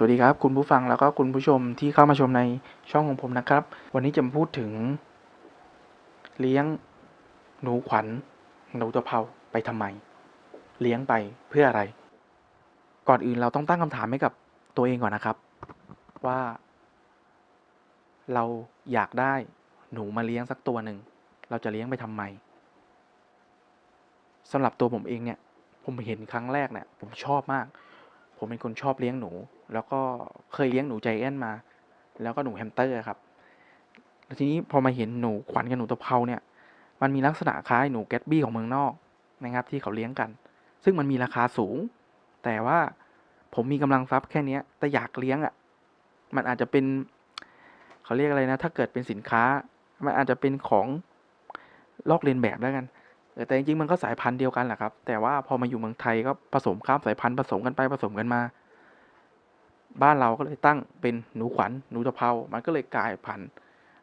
สวัสดีครับ คุณผู้ฟังแล้วก็คุณผู้ชมที่เข้ามาชมในช่องของผมนะครับ วันนี้จะมาพูดถึง เลี้ยงหนูขวัญหนูตะเภาไปทำไม เลี้ยงไปเพื่ออะไร ก่อนอื่นเราต้องตั้งคำถามให้กับตัวเองก่อนนะครับ ว่า เราอยากได้หนูมาเลี้ยงสักตัวหนึ่งเราจะเลี้ยงไปทำไมสำหรับตัวผมเองเนี่ย ผมเห็นครั้งแรกเนี่ยผมชอบมาก ผมเป็นคนชอบเลี้ยงหนู แล้วก็เคยเลี้ยงหนูใจแอนมา แล้วก็หนูแฮมสเตอร์ครับแล้วทีนี้พอมาเห็นหนูขวัญกับหนูตะเภาเนี่ย มันมีลักษณะคล้ายหนูแกตบี้ของเมืองนอกนะครับที่เขาเลี้ยงกัน ซึ่งมันมีราคาสูง แต่ว่าผมมีกำลังทรัพย์แค่เนี้ยแต่อยากเลี้ยงอะ่ะ มันอาจจะเป็นเขาเรียกอะไรนะ ถ้าเกิดเป็นสินค้า มันอาจจะเป็นของลอกเลียนแบบแล้วกัน แต่จริงๆมันก็สายพันธุ์เดียวกันแหละครับ แต่ว่าพอมาอยู่เมืองไทยก็ผสมข้ามสายพันธุ์ผสมกันไปผสมกันมา บ้านเราก็เลยตั้งเป็นหนูขวัญหนูตะเภา มันก็เลยกลายพันธุ์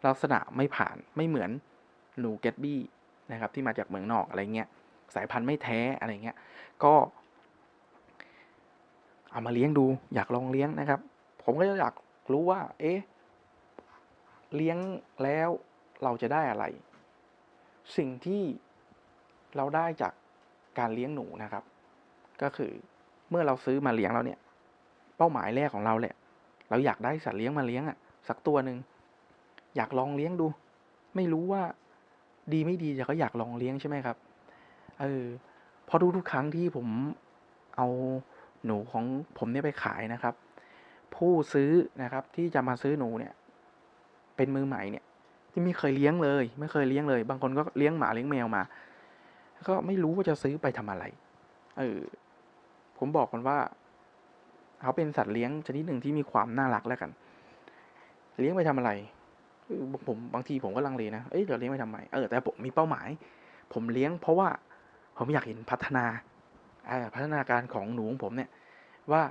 ลักษณะไม่ผ่านไม่เหมือนหนูแกตบี้นะครับที่มาจากเมืองนอกอะไรเงี้ยสายพันธุ์ไม่แท้อะไรเงี้ยก็ เอามาเลี้ยงดูอยากลองเลี้ยงนะครับ ผมก็อยากรู้ว่า เอ๊ะเลี้ยงแล้วเราจะได้อะไร สิ่งที่ เราได้จากการเลี้ยงหนูนะครับ ก็คือเมื่อเราซื้อมาเลี้ยงแล้วเนี่ย เป้าหมายแรกของเราแหละ เราอยากได้สัตว์เลี้ยงมาเลี้ยงอะ่ะ สักตัวหนึ่งอยากลองเลี้ยงดู ไม่รู้ว่าดีไม่ดีแต่ก็อยากลองเลี้ยงใช่ไหมครับเออพอดูทุกครั้งที่ผมเอาหนูของผมเนี่ยไปขายนะครับ ผู้ซื้อนะครับที่จะมาซื้อหนูเนี่ย เป็นมือใหม่เนี่ยที่ไม่เคยเลี้ยงเลย ไม่เคยเลี้ยงเลย บางคนก็เลี้ยงหมาเลี้ยงแมวมา ก็ไม่รู้ว่าจะซื้อไปทำอะไร เออ ผมบอกกันว่า เขาเป็นสัตว์เลี้ยงชนิดหนึ่งที่มีความน่ารักแล้วกัน เลี้ยงไปทำอะไรผมบางทีผมก็ลังเลนะ เอ้ยเดี๋ยวเลี้ยงไปทำไม เออแต่ผมมีเป้าหมาย ผมเลี้ยงเพราะว่าผมอยากเห็นพัฒนาอ่าพัฒนาการของหนูของผมเนี่ย ว่า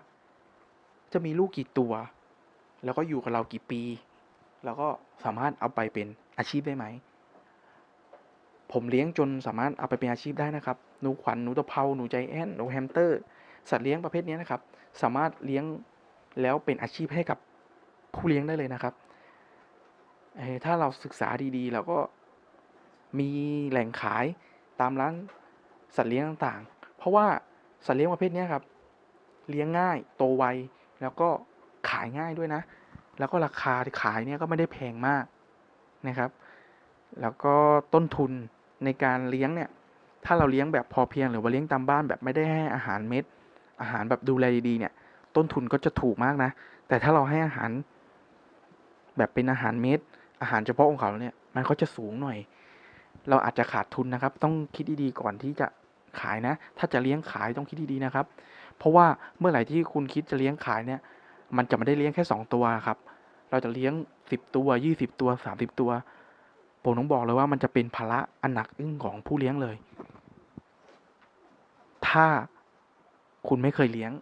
จะมีลูกกี่ตัว แล้วก็อยู่กับเรากี่ปี แล้วก็สามารถเอาไปเป็นอาชีพได้ไหม ผมเลี้ยงจนสามารถเอาไปเป็นอาชีพได้นะครับ หนูขวัญ หนูตะเภา หนูใจแอนหนูแฮมสเตอร์ สัตว์เลี้ยงประเภทนี้นะครับ สามารถเลี้ยงแล้วเป็นอาชีพให้กับผู้เลี้ยงได้เลยนะครับ ถ้าเราศึกษาดีๆแล้วก็มีแหล่งขายตามร้านสัตว์เลี้ยงต่างๆ เพราะว่าสัตว์เลี้ยงประเภทนี้ครับ เลี้ยงง่าย โตไว แล้วก็ขายง่ายด้วยนะ แล้วก็ราคาที่ขายเนี่ยก็ไม่ได้แพงมากนะครับ แล้วก็ต้นทุน ในการเลี้ยงเนี่ย ถ้าเราเลี้ยงแบบพอเพียงหรือว่าเลี้ยงตามบ้านแบบไม่ได้ให้อาหารเม็ด อาหารแบบดูแลดีๆเนี่ย ต้นทุนก็จะถูกมากนะ แต่ถ้าเราให้อาหาร แบบเป็นอาหารเม็ด อาหารเฉพาะของเขาเนี่ยมันก็จะสูงหน่อย เราอาจจะขาดทุนนะครับ ต้องคิดดีๆก่อนที่จะขายนะ ถ้าจะเลี้ยงขายต้องคิดดีๆนะครับ เพราะว่าเมื่อไหร่ที่คุณคิดจะเลี้ยงขายเนี่ย มันจะไม่ได้เลี้ยงแค่สองตัวครับ เราจะเลี้ยงสิบตัวยี่สิบตัวสามสิบตัว ผมต้องบอกเลยว่ามันจะเป็นภาระอันหนักอึ้งของผู้เลี้ยงเลย ถ้าคุณไม่เคยเลี้ยง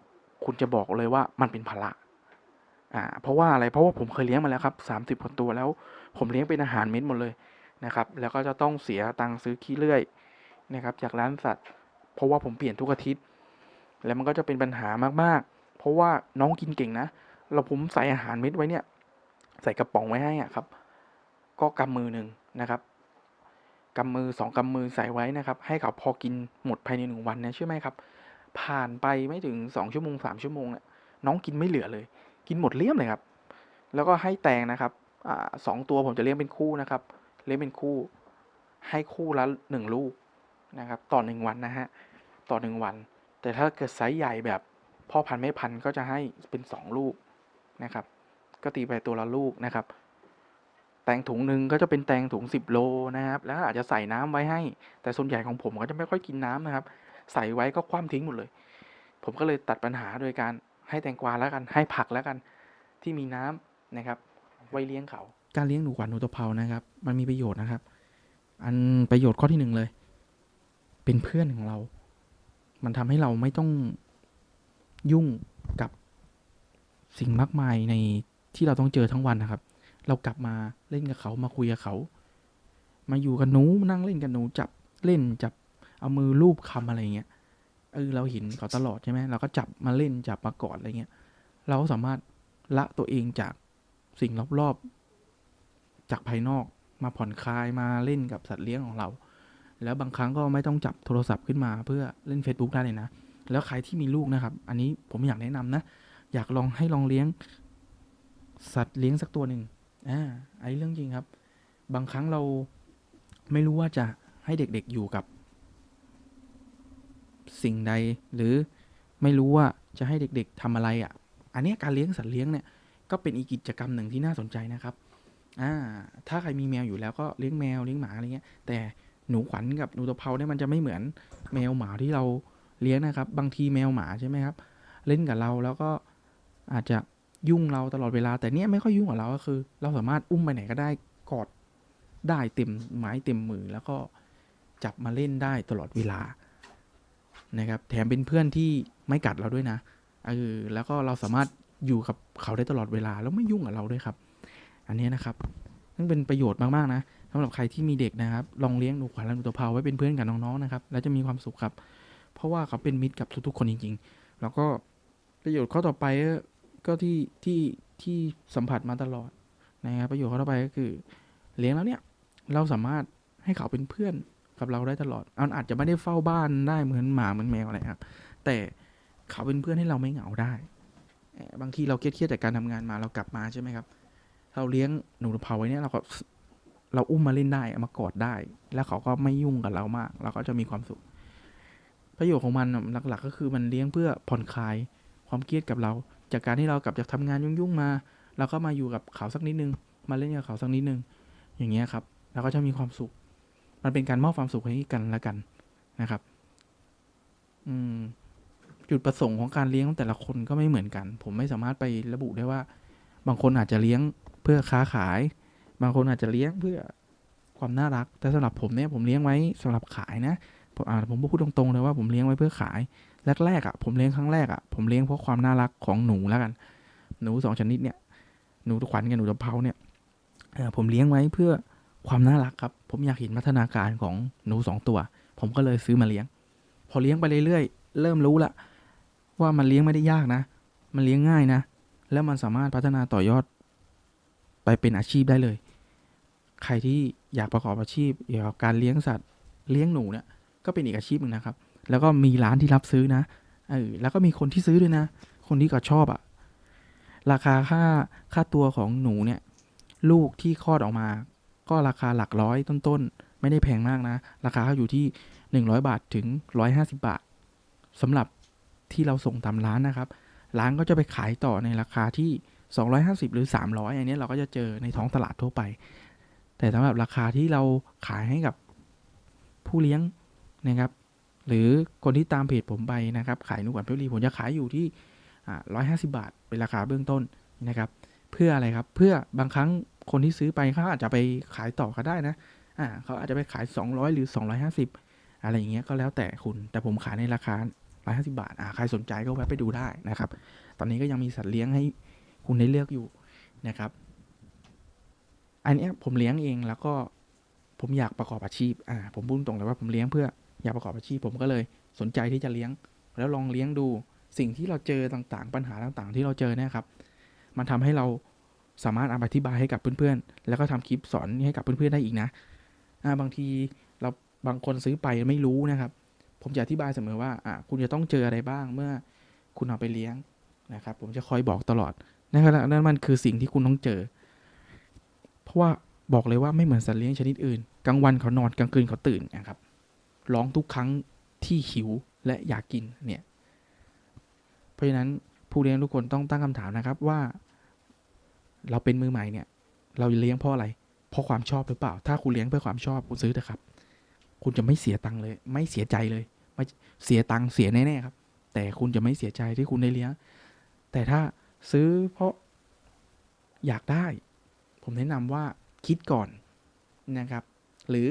คุณจะบอกเลยว่ามันเป็นภาระอ่าเพราะว่าอะไรเพราะว่าผมเคยเลี้ยงมาแล้วครับสามสิบกว่าตัวแล้ว ผมเลี้ยงเป็นอาหารเม็ดหมดเลยนะครับ แล้วก็จะต้องเสียตังค์ซื้อขี้เลื่อยนะครับ จากร้านสัตว์ เพราะว่าผมเปลี่ยนทุกอาทิตย์ แล้วมันก็จะเป็นปัญหามากๆ เพราะว่าน้องกินเก่งนะ เราผมใส่อาหารเม็ดไว้เนี่ย ใส่กระป๋องไว้ให้อะครับ ก็กำมือหนึ่ง นะครับกำมือสองกำมือใส่ไว้นะครับ ให้เขาพอกินหมดภายในหนึ่งวันเนี่ยใช่ไหมครับ ผ่านไปไม่ถึงสองชั่วโมงสามชั่วโมงเนี่ยน้องกินไม่เหลือเลย กินหมดเลี่ยมเลยครับ แล้วก็ให้แตงนะครับอสองตัวผมจะเลี้ยงเป็นคู่นะครับ เลี้ยงเป็นคู่ ให้คู่ละหนึ่งลูกนะครับ ต่อหนึ่งวันนะฮะต่อหนึ่งวัน แต่ถ้าเกิดไซส์ใหญ่แบบพ่อพันธุ์ไม่พันธุ์ก็จะให้เป็นสองลูกนะครับ ก็ตีไปตัวละลูกนะครับ แตงถุงหนึ่งก็จะเป็นแตงถุงสิบโลนะครับ แล้วอาจจะใส่น้ำไว้ให้ แต่ส่วนใหญ่ของผมก็จะไม่ค่อยกินน้ำนะครับ ใส่ไว้ก็คว่ำทิ้งหมดเลย ผมก็เลยตัดปัญหาโดยการให้แตงกวาแล้วกัน ให้ผักแล้วกัน ที่มีน้ำนะครับ ไว้เลี้ยงเขา การเลี้ยงหนูขวัญหนูตะเภานะครับ มันมีประโยชน์นะครับ อันประโยชน์ข้อที่หนึ่งเลย เป็นเพื่อนของเรา มันทำให้เราไม่ต้องยุ่งกับสิ่งมากมายในที่เราต้องเจอทั้งวันนะครับ เรากลับมาเล่นกับเขามาคุยกับเขา มาอยู่กับหนูนั่งเล่นกับหนูจับเล่นจับเอามือลูบคำอะไรเงี้ยเออเราเห็นเขาตลอดใช่ไหมเราก็จับมาเล่นจับมากอดอะไรเงี้ย เราก็สามารถละตัวเองจากสิ่งรอบๆ จากภายนอกมาผ่อนคลายมาเล่นกับสัตว์เลี้ยงของเรา แล้วบางครั้งก็ไม่ต้องจับโทรศัพท์ขึ้นมาเพื่อเล่น Facebook ได้เลยนะ แล้วใครที่มีลูกนะครับ อันนี้ผมอยากแนะนำนะ อยากลองให้ลองเลี้ยง สัตว์เลี้ยงสักตัวหนึ่ง อ่าไอ้เรื่องจริงครับ บางครั้งเราไม่รู้ว่าจะให้เด็กๆอยู่กับ สิ่งใด หรือไม่รู้ว่าจะให้เด็กๆทำอะไรอะ่ะ อันนี้การเลี้ยงสัตว์เลี้ยงเนี่ยก็เป็นอีกกิจกรรมหนึ่งที่น่าสนใจนะครับ อ่า ถ้าใครมีแมวอยู่แล้วก็เลี้ยงแมวเลี้ยงหมาอะไรเงี้ย แต่หนูขวัญกับหนูตะเภาเนี่ยมันจะไม่เหมือนแมวหมาที่เราเลี้ยงนะครับ บางทีแมวหมาใช่ไหมครับ เล่นกับเราแล้วก็อาจจะ ยุ่งเราตลอดเวลา แต่เนี้ยไม่ค่อยยุ่งกับเราก็คือ เราสามารถอุ้มไปไหนก็ได้กอดได้เต็มไม้เต็มมือแล้วก็จับมาเล่นได้ตลอดเวลานะครับ แถมเป็นเพื่อนที่ไม่กัดเราด้วยนะเออแล้วก็เราสามารถอยู่กับเขาได้ตลอดเวลาแล้วไม่ยุ่งกับเราด้วยครับ อันเนี้ยนะครับนั่นเป็นประโยชน์มากๆนะสำหรับใครที่มีเด็กนะครับ ลองเลี้ยงหนูขวัญและหนูตะเภาไว้เป็นเพื่อนกับน้องๆนะครับ แล้วจะมีความสุขครับ เพราะว่าเขาเป็นมิตรกับทุกๆคนจริง ๆ แล้วก็ประโยชน์ข้อต่อไป ก็ที่ที่ที่สัมผัสมาตลอดนะครับประโยชน์ข้อต่อไปก็คือ เลี้ยงแล้วเนี่ยเราสามารถให้เขาเป็นเพื่อนกับเราได้ตลอดอันอาจจะไม่ได้เฝ้าบ้านได้เหมือนหมาเหมือนแมวอะไรครับ แต่เขาเป็นเพื่อนให้เราไม่เหงาได้ บางทีเราเครียดจากการทำงานมาเรากลับมาใช่ไหมครับ เราเลี้ยงหนูเผาไว้เนี่ยเราก็เราอุ้มมาเล่นได้เอามากอดได้ แล้วเขาก็ไม่ยุ่งกับเรามาก เราก็จะมีความสุข ประโยชน์ของมันหลัก ๆ ก็คือมันเลี้ยงเพื่อผ่อนคลายความเครียดกับเรา จากการที่เรากลับจากทำงานยุ่งๆมา เราก็มาอยู่กับเขาสักนิดนึง มาเล่นกับเขาสักนิดนึง อย่างเงี้ยครับเราก็จะมีความสุข มันเป็นการมอบความสุขให้กันและกันนะครับ อืม จุดประสงค์ของการเลี้ยงของแต่ละคนก็ไม่เหมือนกัน ผมไม่สามารถไประบุได้ว่า บางคนอาจจะเลี้ยงเพื่อค้าขาย บางคนอาจจะเลี้ยงเพื่อความน่ารัก แต่สำหรับผมเนี่ยผมเลี้ยงไว้สำหรับขายนะผมอ่าผมพูดตรงๆเลยว่าผมเลี้ยงไว้เพื่อขาย แรกๆอะผมเลี้ยงครั้งแรกอะผมเลี้ยงเพราะความน่ารักของหนูแล้วกัน หนูสองชนิดเนี่ยหนูตะขวัญกับหนูตะเภาเนี่ยผมเลี้ยงไว้เพื่อความน่ารักครับ ผมอยากเห็นพัฒนาการของหนูสองตัว ผมก็เลยซื้อมาเลี้ยง พอเลี้ยงไปเรื่อยๆเริ่มรู้ละว่ามันเลี้ยงไม่ได้ยากนะ มันเลี้ยงง่ายนะ แล้วมันสามารถพัฒนาต่อยอด ไปเป็นอาชีพได้เลย ใครที่อยากประกอบอาชีพเกี่ยวกับการเลี้ยงสัตว์เลี้ยงหนูเนี่ยก็เป็นอีกอาชีพหนึ่งนะครับ แล้วก็มีร้านที่รับซื้อนะเออแล้วก็มีคนที่ซื้อด้วยนะ คนที่ก็ชอบอะราคาค่าค่าตัวของหนูเนี่ย ลูกที่คลอดออกมา ก็ราคาหลักร้อยต้นๆ ไม่ได้แพงมากนะ ราคาก็อยู่ที่หนึ่งร้อยบาทถึงร้อยห้าสิบาทสำหรับที่เราส่งตามร้านนะครับ ร้านก็จะไปขายต่อในราคาที่ 250 หรือ 300 อันนี้เราก็จะเจอในท้องตลาดทั่วไป แต่สำหรับราคาที่เราขายให้กับผู้เลี้ยงนะครับ หรือคนที่ตามเพจผมไปนะครับ ขายนุกวันเพลีผมจะขายอยู่ที่ร้อยห้าสิบาท เป็นราคาเบื้องต้นนะครับ เพื่ออะไรครับ เพื่อบางครั้งคนที่ซื้อไปเขาอาจจะไปขายต่อก็ได้นะอ่าเขาอาจจะไปขาย 200 หรือ 250 อะไรอย่างเงี้ยก็แล้วแต่คุณ แต่ผมขายในราคา 150 บาท อ่าใครสนใจก็แวะไปดูได้นะครับ ตอนนี้ก็ยังมีสัตว์เลี้ยงให้คุณได้เลือกอยู่นะครับ อันนี้ผมเลี้ยงเองแล้วก็ผมอยากประกอบอาชีพ อ่า ผมพูดตรงเลยว่าผมเลี้ยงเพื่อ อยากประกอบอาชีพผมก็เลยสนใจที่จะเลี้ยง แล้วลองเลี้ยงดูสิ่งที่เราเจอต่างๆ ปัญหาต่างๆ ที่เราเจอเนี่ยครับ มันทำให้เราสามารถอาอธิบายให้กับเพื่อนๆ แล้วก็ทำคลิปสอนให้กับเพื่อนๆได้อีกนะบางทีเราบางคนซื้อไปไม่รู้นะครับ ผมจะอธิบายเสมอว่าคุณจะต้องเจออะไรบ้างเมื่อคุณเอาไปเลี้ยงนะครับ ผมจะคอยบอกตลอดนะครับนั่นมันคือสิ่งที่คุณต้องเจอ เพราะว่าบอกเลยว่าไม่เหมือนสัตว์เลี้ยงชนิดอื่น กลางวันเขานอนกลางคืนเขาตื่นนะครับ ร้องทุกครั้งที่หิวและอยากกินเนี่ย เพราะฉะนั้นผู้เลี้ยงทุกคนต้องตั้งคำถามนะครับว่า เราเป็นมือใหม่เนี่ย เราเลี้ยงเพราะอะไร เพราะความชอบหรือเปล่า ถ้าคุณเลี้ยงเพื่อความชอบคุณซื้อเถอะครับ คุณจะไม่เสียตังค์เลย ไม่เสียใจเลย ไม่เสียตังค์เสียแน่ๆครับ แต่คุณจะไม่เสียใจที่คุณได้เลี้ยง แต่ถ้าซื้อเพราะอยากได้ ผมแนะนำว่าคิดก่อนนะครับ หรือ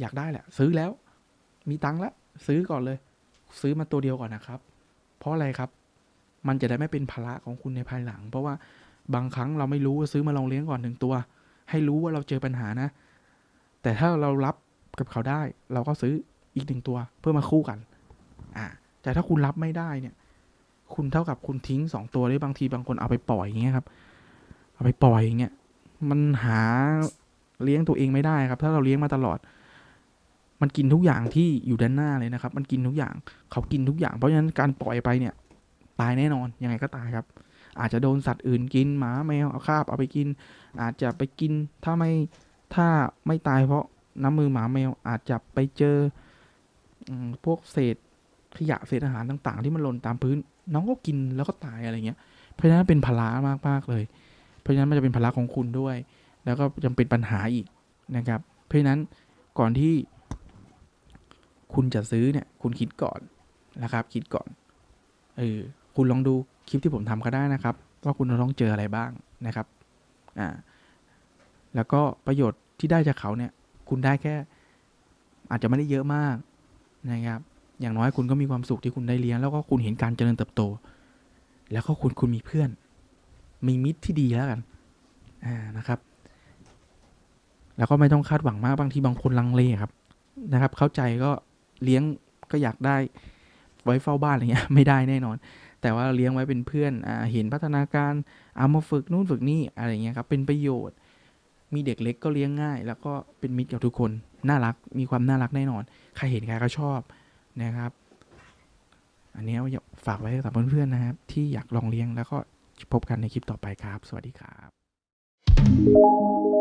อยากได้แหละ ซื้อแล้ว มีตังค์แล้ว ซื้อก่อนเลย ซื้อมาตัวเดียวก่อนนะครับ เพราะอะไรครับ มันจะได้ไม่เป็นภาระของคุณในภายหลัง เพราะว่าบางครั้งเราไม่รู้ว่าซื้อมาลองเลี้ยงก่อนหนึ่งตัว ให้รู้ว่าเราเจอปัญหานะ แต่ถ้าเรารับกับเขาได้ เราก็ซื้ออีกหนึ่งตัว เพื่อมาคู่กัน อ่าแต่ถ้าคุณรับไม่ได้เนี่ย คุณเท่ากับคุณทิ้งสองตัวได้บางทีบางคนเอาไปปล่อยอย่างเงี้ยครับ เอาไปปล่อยอย่างเงี้ย มันหาเลี้ยงตัวเองไม่ได้ครับ ถ้าเราเลี้ยงมาตลอด มันกินทุกอย่างที่อยู่ด้านหน้าเลยนะครับ มันกินทุกอย่างเขากินทุกอย่าง เพราะฉะนั้นการปล่อยไปเนี่ย ตายแน่นอนยังไงก็ตายครับ อาจจะโดนสัตว์อื่นกินหมาแมวเอาคาบเอาไปกิน อาจจะไปกินถ้าไม่ถ้าไม่ตายเพราะน้ำมือหมาแมวอาจจะไปเจอพวกเศษขยะเศษอาหารต่าง ๆ ที่มันหล่นตามพื้น น้องก็กินแล้วก็ตายอะไรเงี้ย เพราะฉะนั้นเป็นภาระมากๆเลย เพราะฉะนั้นมันจะเป็นภาระของคุณด้วย แล้วก็ยังเป็นปัญหาอีกนะครับ เพราะฉะนั้นก่อนที่ คุณจะซื้อเนี่ย คุณคิดก่อนนะครับ คิดก่อนเออคุณลองดูคลิปที่ผมทำก็ได้นะครับ ว่าคุณจะต้องเจออะไรบ้างนะครับอ่าแล้วก็ประโยชน์ที่ได้จากเขาเนี่ย คุณได้แค่ อาจจะไม่ได้เยอะมากนะครับ อย่างน้อยคุณก็มีความสุขที่คุณได้เลี้ยง แล้วก็คุณเห็นการเจริญเติบโต แล้วก็คุณคุณมีเพื่อน มีมิตรที่ดีแล้วกันอ่านะครับ แล้วก็ไม่ต้องคาดหวังมากบางทีบางคนลังเลครับนะครับ เข้าใจก็ เลี้ยงก็อยากได้ไว้เฝ้าบ้านอะไรเงี้ยไม่ได้แน่นอน แต่ว่าเลี้ยงไว้เป็นเพื่อนอ่าเห็นพัฒนาการเอามาฝึกนู่นฝึกนี่อะไรเงี้ยครับเป็นประโยชน์ มีเด็กเล็กก็เลี้ยงง่าย แล้วก็เป็นมิตรกับทุกคนน่ารักมีความน่ารักแน่นอน ใครเห็นใครก็ชอบนะครับ อันนี้ฝากไว้กับเพื่อนๆนะครับ ที่อยากลองเลี้ยงแล้วก็พบกันในคลิปต่อไปครับ สวัสดีครับ